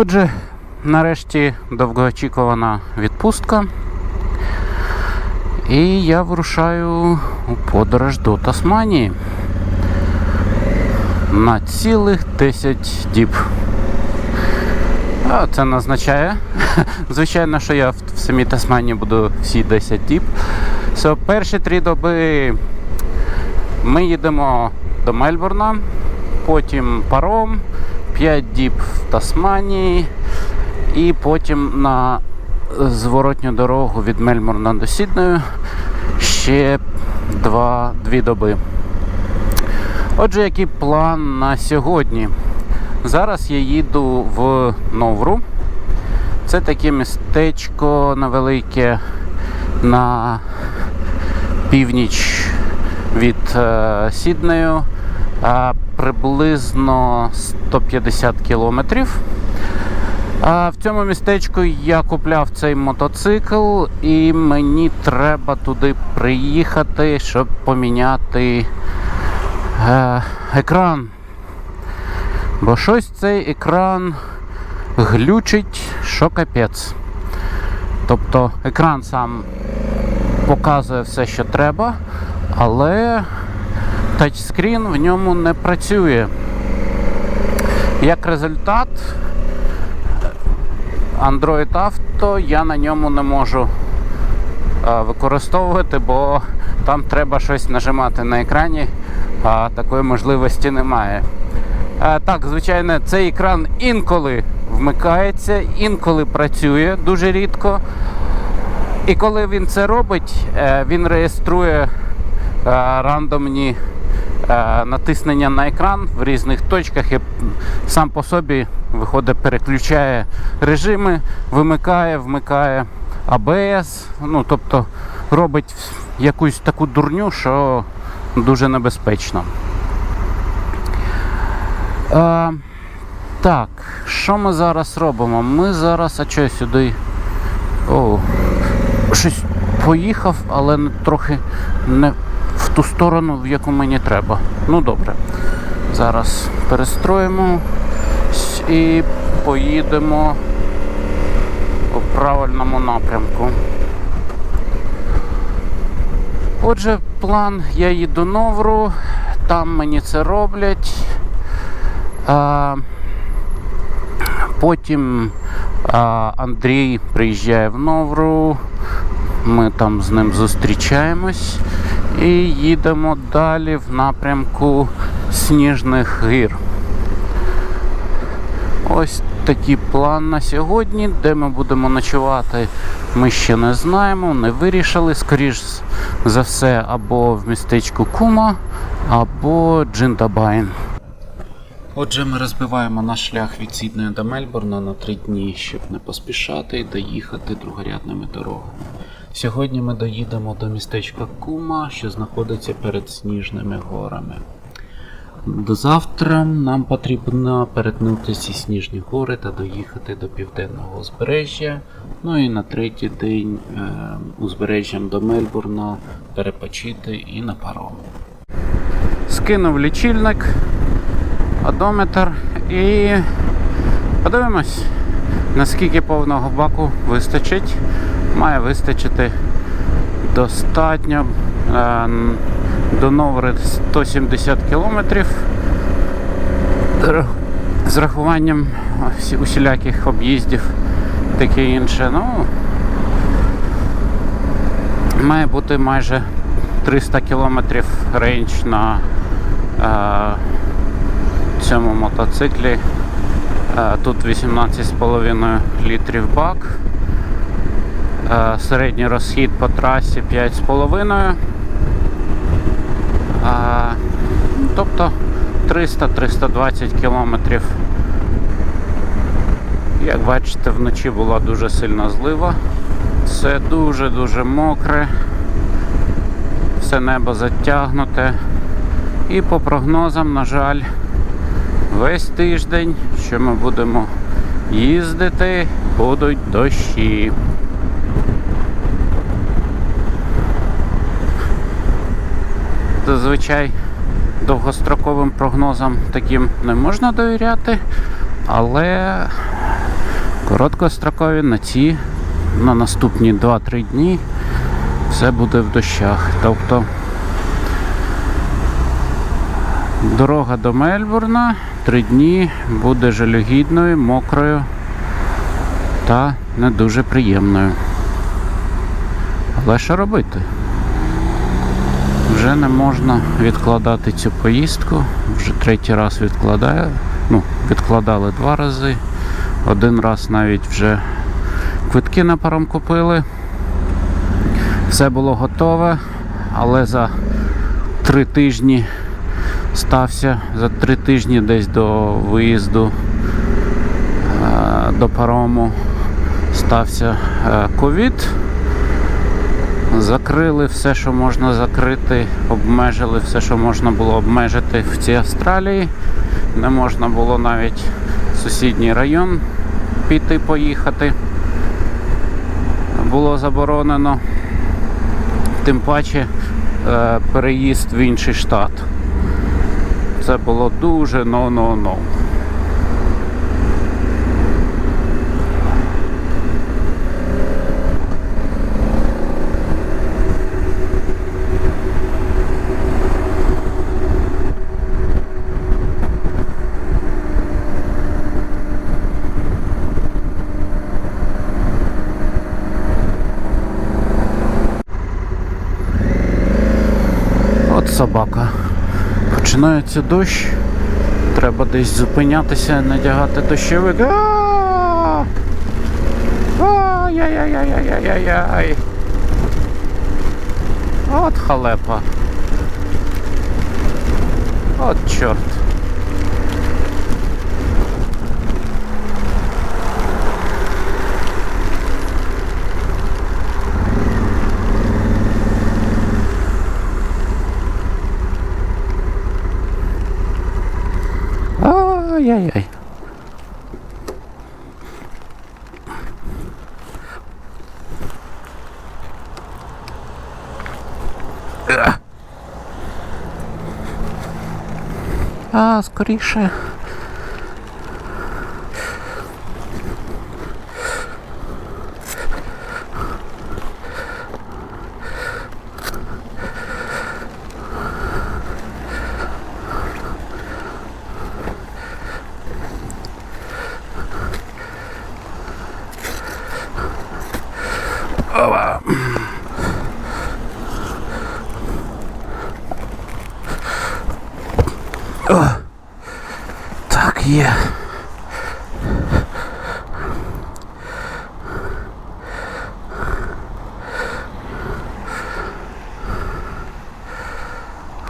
Отже, нарешті довгоочікувана відпустка. І я вирушаю у подорож до Тасманії на цілих 10 діб. А це не означає, звичайно, що я в, самій Тасманії буду всі 10 діб. So, перші три доби ми їдемо до Мельбурна, потім паром, 5 діб в Тасманії, і потім на зворотню дорогу від Мельбурна до Сіднею ще 2, 2 доби. Отже, який план на сьогодні? Зараз я їду в Новру. Це таке містечко невелике на північ від е, Сіднею, приблизно 150 кілометрів. В цьому містечку я купляв цей мотоцикл, і мені треба туди приїхати, щоб поміняти е, екран. Бо щось цей екран глючить, що капець. Тобто екран сам показує все, що треба, але тачскрін в ньому не працює. Як результат, Android Auto я на ньому не можу е, використовувати, бо там треба щось нажимати на екрані, а такої можливості немає. Е, Так, звичайно, цей екран інколи вмикається, інколи працює дуже рідко. І коли він це робить, е, він реєструє рандомні натиснення на екран в різних точках і сам по собі виходить, переключає режими, вимикає, вмикає АБС, ну тобто робить якусь таку дурню, що дуже небезпечно. Е, так, що ми зараз робимо? Ми зараз, а що сюди. О, щось поїхав, але трохи не в ту сторону, в яку мені треба. Ну добре. Зараз перестроїмо і поїдемо у правильному напрямку. Отже, план, я їду Новру, там мені це роблять. А, потім а, Андрій приїжджає в Новру, ми там з ним зустрічаємось і їдемо далі в напрямку Сніжних гір. Ось такий план на сьогодні. Де ми будемо ночувати, ми ще не знаємо, не вирішили. Скоріш за все, або в містечку Кума, або Джиндабайн. Отже, ми розбиваємо наш шлях від Сіднею до Мельбурна на три дні, щоб не поспішати і доїхати другорядними дорогами. Сьогодні ми доїдемо до містечка Кума, що знаходиться перед Сніжними горами. До завтра нам потрібно перетнути ці сніжні гори та доїхати до південного узбережжя. Ну і на третій день е, узбережжям до Мельбурна перепочити і на паром. Скинув лічильник, одометр і подивимось, наскільки повного баку вистачить. Має вистачити достатньо. Е, до Новри 170 кілометрів з рахуванням усіляких об'їздів, таке інше. Ну, має бути майже 300 кілометрів рейндж на е, цьому мотоциклі. Е, тут 18,5 літрів бак. Е, середній розхід по трасі 5,5. А, тобто 300-320 кілометрів. Як бачите, вночі була дуже сильна злива. Все дуже-дуже мокре, все небо затягнуте. І по прогнозам, на жаль, весь тиждень, що ми будемо їздити, будуть дощі. Зазвичай довгостроковим прогнозам таким не можна довіряти, але Короткострокові на ці, на наступні 2-3 дні все буде в дощах. Тобто дорога до Мельбурна 3 дні буде жалюгідною, мокрою та не дуже приємною. Але що робити? Вже не можна відкладати цю поїздку. Вже третій раз відкладаю. Ну, відкладали два рази. Один раз навіть вже квитки на паром купили. Все було готове, але за три тижні стався, за три тижні десь до виїзду е, до парому стався е, ковід. Закрили все, що можна закрити, обмежили все, що можна було обмежити в цій Австралії. Не можна було навіть в сусідній район піти поїхати. Було заборонено. Тим паче е, переїзд в інший штат. Це було дуже no-no-no. От Починається дощ. Треба десь зупинятися, надягати дощовик. Ай-яй-яй-яй-яй-яй-яй. От халепа. От чорт. Ай-яй-яй. А, скоріше. Ова. О, так є.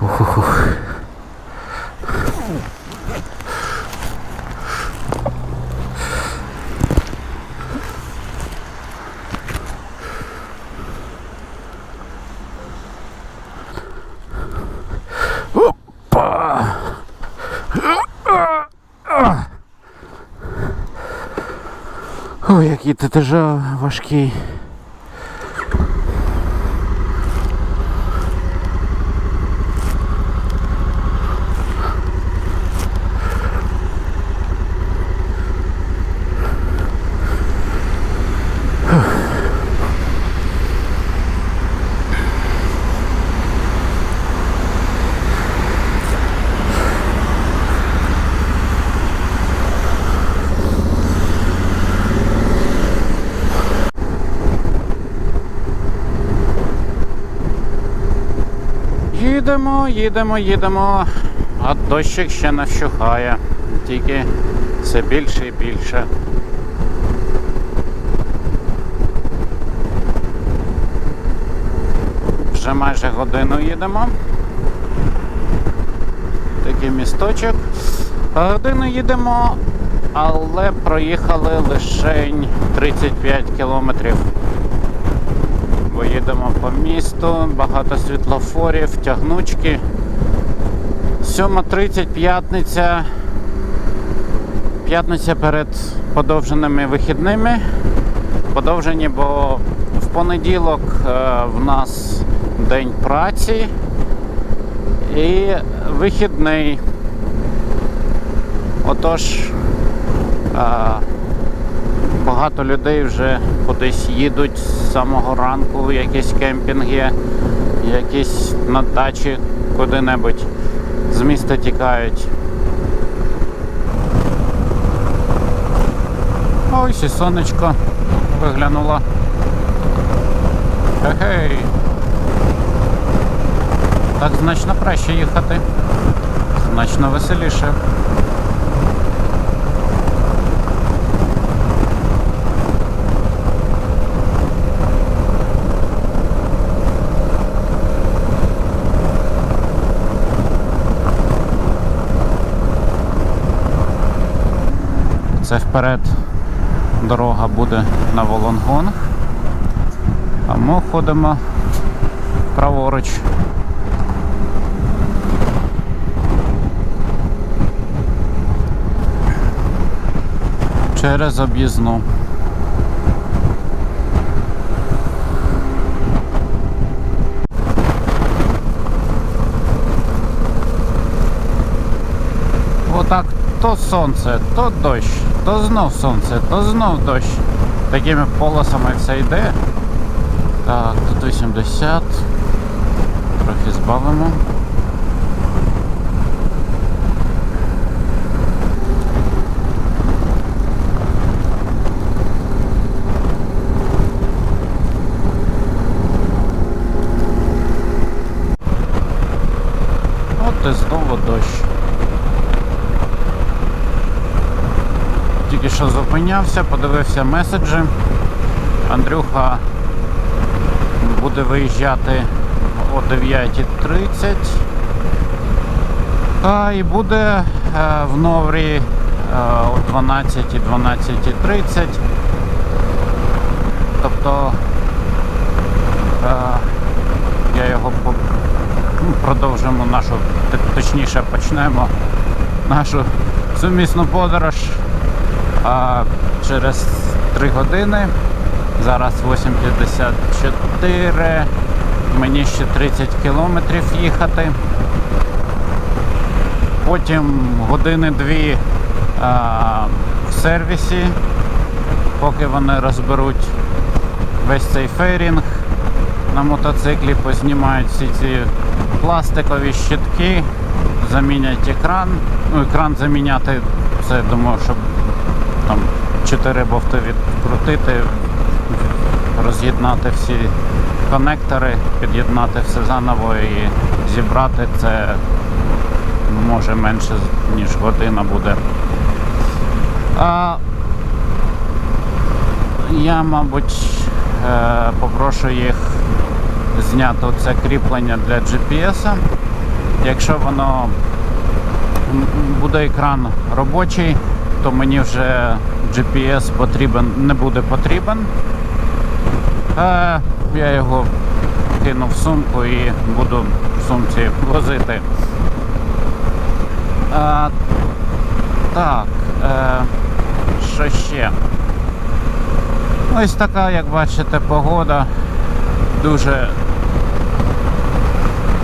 Ух-ух-ух. Опа! Ой, який ти теж важкий. Їдемо, їдемо, їдемо, а дощик ще не. Тільки все більше і більше. Вже майже годину їдемо. Такий місточок. Годину їдемо, але проїхали лише 35 кілометрів. Їдемо по місту, багато світлофорів, тягнучки. 7.30 п'ятниця. П'ятниця перед подовженими вихідними. Подовжені, бо в понеділок е, в нас день праці і вихідний. Отож, е, Багато людей вже кудись їдуть з самого ранку, в якісь кемпінги, якісь на дачі куди-небудь з міста тікають. Ось і сонечко виглянуло. Гей. Так значно краще їхати. Значно веселіше. Це вперед дорога буде на Волонгонг. А ми ходимо праворуч. Через об'їзну. Отак то сонце, то дощ, то знов сонце, то знов дощ. Такими полосами все йде. Так, тут 80. Трохи збавимо. От і знову дощ. Тільки що зупинявся, подивився меседжі. Андрюха буде виїжджати о 9.30. А, і буде е, в Новрі е, о 12 12.30. Тобто е, я його ну, продовжимо нашу, точніше почнемо нашу сумісну подорож а, через 3 години. Зараз 8.54. Мені ще 30 кілометрів їхати. Потім години-дві в сервісі, поки вони розберуть весь цей фейрінг на мотоциклі, познімають всі ці пластикові щитки, замінять екран. Ну, екран заміняти, це думаю, щоб там 4 бовти відкрутити, роз'єднати всі конектори, під'єднати все заново і зібрати це може менше ніж година буде. А, я, мабуть, е, попрошу їх зняти це кріплення для GPS. Якщо воно буде екран робочий, то мені вже GPS потрібен, не буде потрібен. Е, я його кину в сумку і буду в сумці возити. Е, так, е, що ще? Ось така, як бачите, погода дуже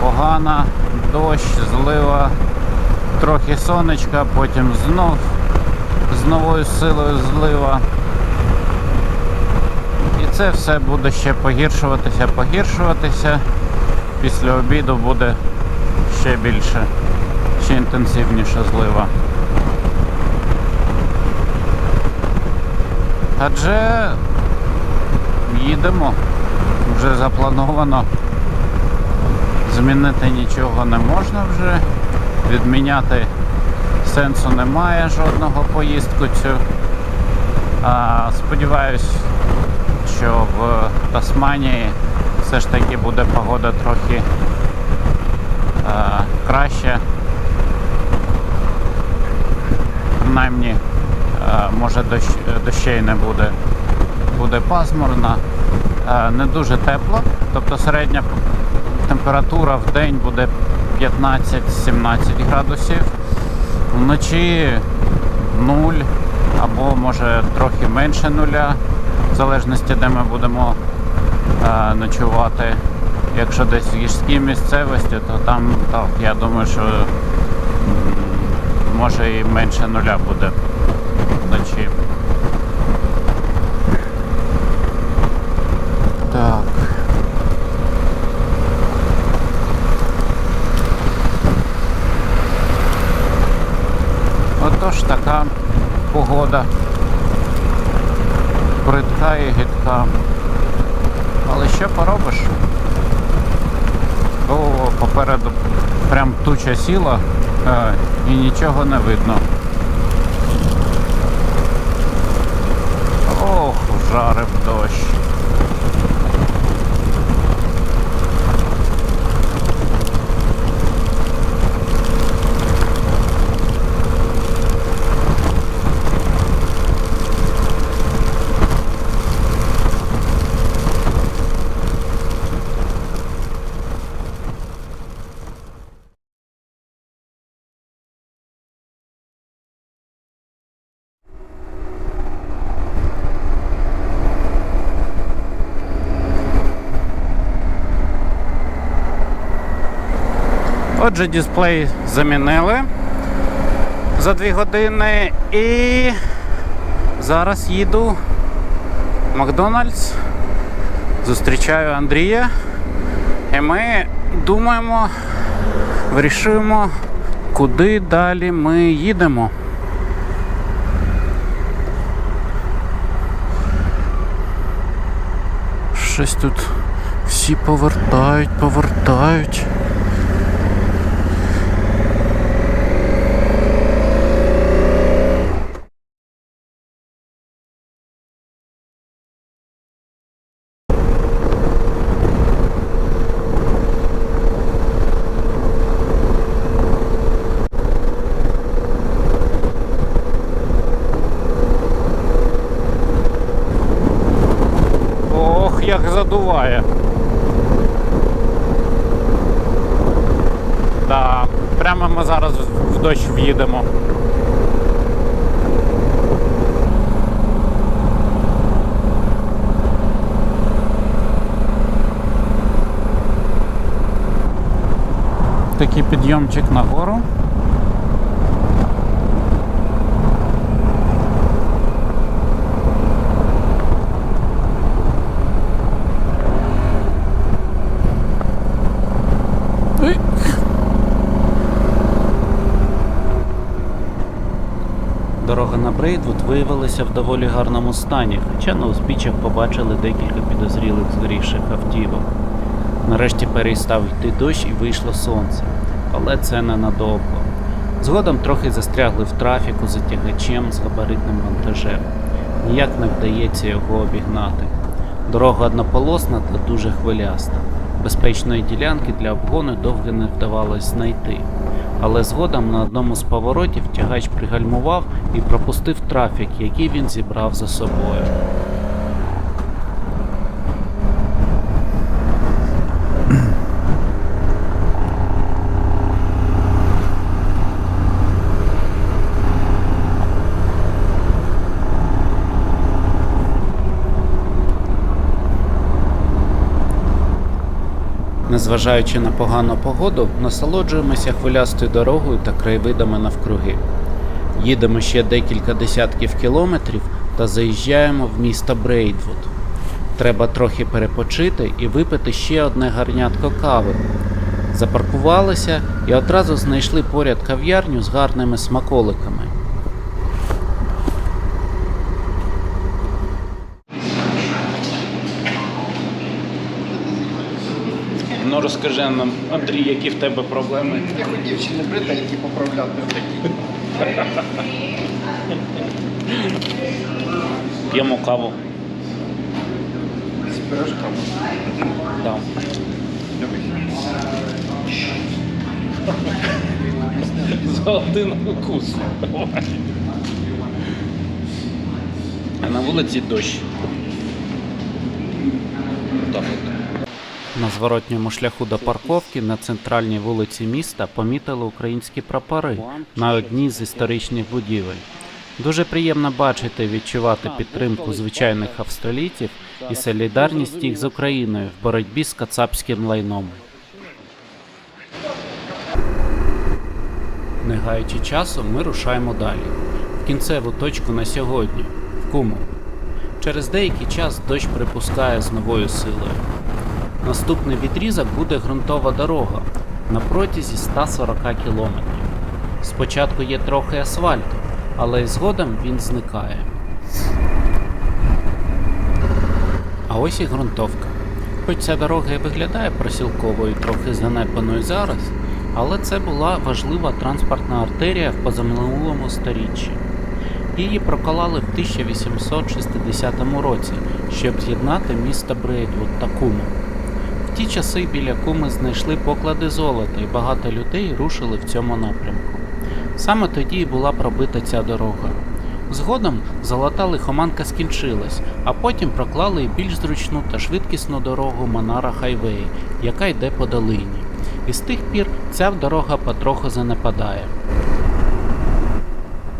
погана, дощ, злива, трохи сонечка, потім знов з новою силою злива. І це все буде ще погіршуватися, погіршуватися. Після обіду буде ще більше, ще інтенсивніша злива. Адже їдемо, вже заплановано. Змінити нічого не можна вже, відміняти сенсу немає жодного поїздку цю. А, сподіваюсь, що в Тасманії все ж таки буде погода трохи а, краще. Принаймні, а, може дощ, дощей не буде. Буде пасмурно, а, не дуже тепло, тобто середня температура в день буде 15-17 градусів. Вночі нуль або може трохи менше нуля, в залежності де ми будемо е, ночувати. Якщо десь в гірській місцевості, то там так, я думаю, що може і менше нуля буде вночі. така погода. Бридка і гидка. Але що поробиш? О, попереду прям туча сіла е, і нічого не видно. Ох, жарив дощ. Отже, дисплей замінили за 2 години і зараз їду в Макдональдс. Зустрічаю Андрія. І ми думаємо, вирішуємо, куди далі ми їдемо. Щось тут всі повертають, повертають. Ох, як. Да, прямо ми зараз в дощ в'їдемо. Такий підйомчик нагору. Дорога на Брейдвуд виявилася в доволі гарному стані, хоча на узбіччях побачили декілька підозрілих згорівших автівок. Нарешті перестав йти дощ і вийшло сонце, але це ненадовго. Згодом трохи застрягли в трафіку за тягачем з габаритним вантажем. Ніяк не вдається його обігнати. Дорога однополосна та дуже хвиляста. Безпечної ділянки для обгону довго не вдавалось знайти. Але згодом на одному з поворотів тягач пригальмував і пропустив трафік, який він зібрав за собою. Незважаючи на погану погоду, насолоджуємося хвилястою дорогою та краєвидами навкруги. Їдемо ще декілька десятків кілометрів та заїжджаємо в місто Брейдвуд. Треба трохи перепочити і випити ще одне гарнятко кави. Запаркувалися і одразу знайшли поряд кав'ярню з гарними смаколиками. Ну розкажи нам, Андрій, які в тебе проблеми? Я хотів чи не бритенькі поправляти такі. П'ємо каву. З пирожками. Да. За один укус. А на вулиці дощ. Так от. На зворотньому шляху до парковки на центральній вулиці міста помітили українські прапори на одній з історичних будівель. Дуже приємно бачити і відчувати підтримку звичайних австралійців і солідарність їх з Україною в боротьбі з кацапським лайном. Не гаючи часу, ми рушаємо далі. В кінцеву точку на сьогодні в Куму. Через деякий час дощ припускає з новою силою. Наступний відрізок буде ґрунтова дорога на протязі 140 кілометрів. Спочатку є трохи асфальту, але згодом він зникає. А ось і ґрунтовка. Хоч ця дорога і виглядає просілковою, трохи занепаною зараз, але це була важлива транспортна артерія в позаминулому сторіччі. Її проколали в 1860 році, щоб з'єднати міста Брейдвуд та Куму. Ті часи біля Куми знайшли поклади золота, і багато людей рушили в цьому напрямку. Саме тоді і була пробита ця дорога. Згодом золота лихоманка скінчилась, а потім проклали і більш зручну та швидкісну дорогу Манара Хайвей, яка йде по долині. І з тих пір ця дорога потроху занепадає.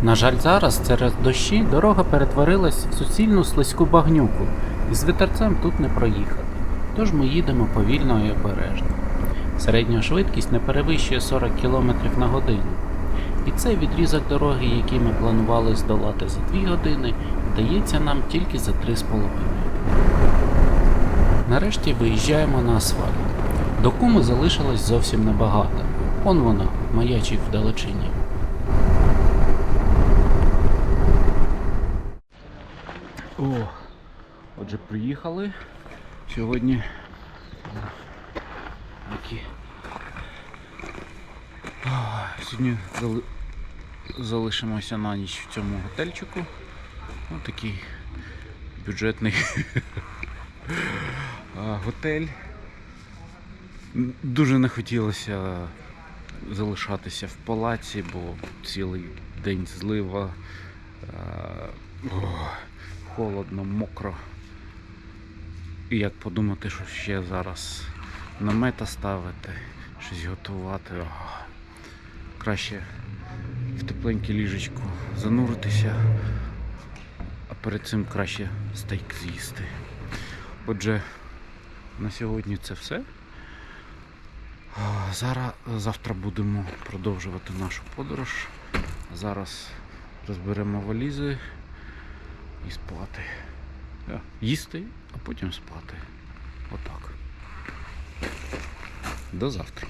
На жаль, зараз через дощі дорога перетворилась в суцільну слизьку багнюку, і з вітерцем тут не проїхати. Тож ми їдемо повільно і обережно. Середня швидкість не перевищує 40 км на годину. І цей відрізок дороги, який ми планували здолати за 2 години, дається нам тільки за 3,5. Нарешті виїжджаємо на асфальт. До куми залишилось зовсім небагато. Он вона, маячить вдалечині. О, отже, приїхали. Сьогодні такі. Сьогодні зали... залишимося на ніч в цьому готельчику. Ось такий бюджетний готель. Дуже не хотілося залишатися в палаці, бо цілий день злива. холодно, мокро. І як подумати, що ще зараз намета ставити, щось готувати. О, краще в тепленьке ліжечку зануритися, а перед цим краще стейк з'їсти. Отже, на сьогодні це все. Зараз завтра будемо продовжувати нашу подорож. Зараз розберемо валізи і спати. Да. Їсти, а потім спати. Отак. До завтра.